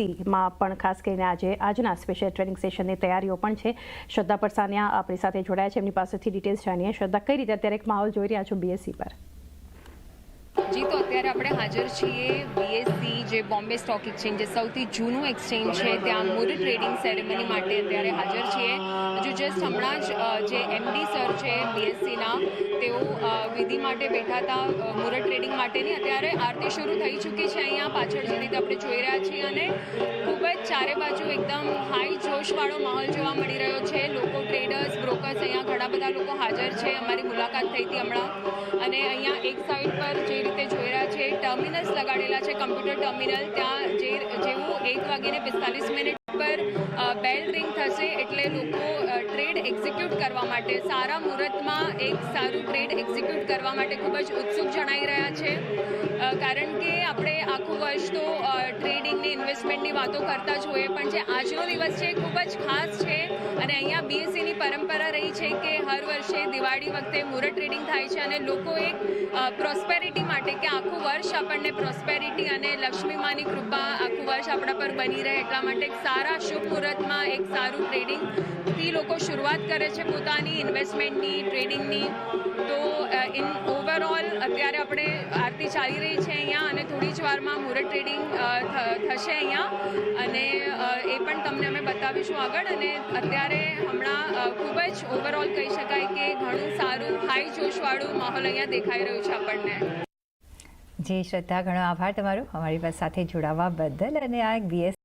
બીએસસીમાં પણ ખાસ કરીને આજે આજના સ્પેશિયલ ટ્રેનિંગ સેશનની તૈયારીઓ પણ છે. શ્રદ્ધા પરસાનિયા આપણી સાથે જોડાયા છે. એમની પાસેથી ડિટેલ્સ જાણીએ. શ્રદ્ધા, કઈ રીતે અત્યારે એક માહોલ જોઈ રહ્યા છો બીએસસી પર? જી તો અત્યારે આપણે હાજર છીએ બીએસસી જે બોમ્બે સ્ટોક એક્સચેન્જ જે સૌથી જૂનું એક્સચેન્જ છે ત્યાં મૂળ ટ્રેડિંગ સેરેમની માટે અત્યારે હાજર છીએ. હજુ જસ્ટ હમણાં જ જે એમડી સર છે બીએસસીના તેઓ વિધિ માટે બેઠા હતા અ, ટ્રેડિંગ માટેની. અત્યારે આરતી શરૂ થઈ ચૂકી છે અહીંયા પાછળ જે રીતે આપણે જોઈ રહ્યા છીએ અને ખૂબ જ ચારે બાજુ એકદમ હાઈ જોશવાળો માહોલ જોવા મળી રહ્યો છે. લોકો ટ્રેડર્સ બ્રોકર્સ અહીંયા ઘણા બધા લોકો હાજર છે. અમારી મુલાકાત થઈ હતી હમણાં. અને અહીંયા એક સાઈડ પર જે રીતે ટર્મિનલ્સ લગાડેલા છે, કમ્પ્યુટર ટર્મિનલ. ત્યાં જે જેવું એક વાગીને પિસ્તાલીસ મિનિટ પર બેલ રિંગ થશે એટલે લોકો ટ્રેડ એક્ઝિક્યુટ કરવા માટે, સારા મુહૂર્તમાં એક સારું ટ્રેડ એક્ઝિક્યુટ કરવા માટે ખૂબ જ ઉત્સુક જણાઈ રહ્યા છે. કારણ કે આપણે આખું વર્ષ તો ટ્રેડિંગની, ઇન્વેસ્ટમેન્ટની વાતો કરતા જ હોઈએ, પણ જે આજનો દિવસ છે એ ખૂબ જ ખાસ છે. અને અહીંયા બીએસસીની પરંપરા રહી છે કે હર વર્ષે દિવાળી વખતે મુહૂર્ત ટ્રેડિંગ થાય છે અને લોકો એક પ્રોસ્પેરિટી માટે કે આખું વર્ષ આપણને પ્રોસ્પેરિટી અને લક્ષ્મીમાની કૃપા આખું વર્ષ આપણા પર બની રહે એટલા માટે એક સારા શુભ મુહૂર્તમાં એક સારું ટ્રેડિંગથી લોકો શરૂઆત કરે છે પોતાની ઇન્વેસ્ટમેન્ટની ટ્રેડિંગની તો ઇન ઓવરઓલ અત્યારે આપણે આરતી ચાલી રહી છે અહીંયા અને થોડી જ વારમાં મુહૂર્ત ટ્રેડિંગ થશે અહીંયા. અને એ પણ તમને અમે બતાવીશું આગળ. અને અત્યારે હમણાં ખૂબ જ ઓવરઓલ કહી શકાય કે ઘણું સારું હાઈ જોશવાળું માહોલ અહીંયા દેખાઈ રહ્યું છે આપણને. જી, શ્રદ્ધા, ઘણો આભાર તમારો. અમારી સાથે જોડાવા બદલ. અને આ બીએસ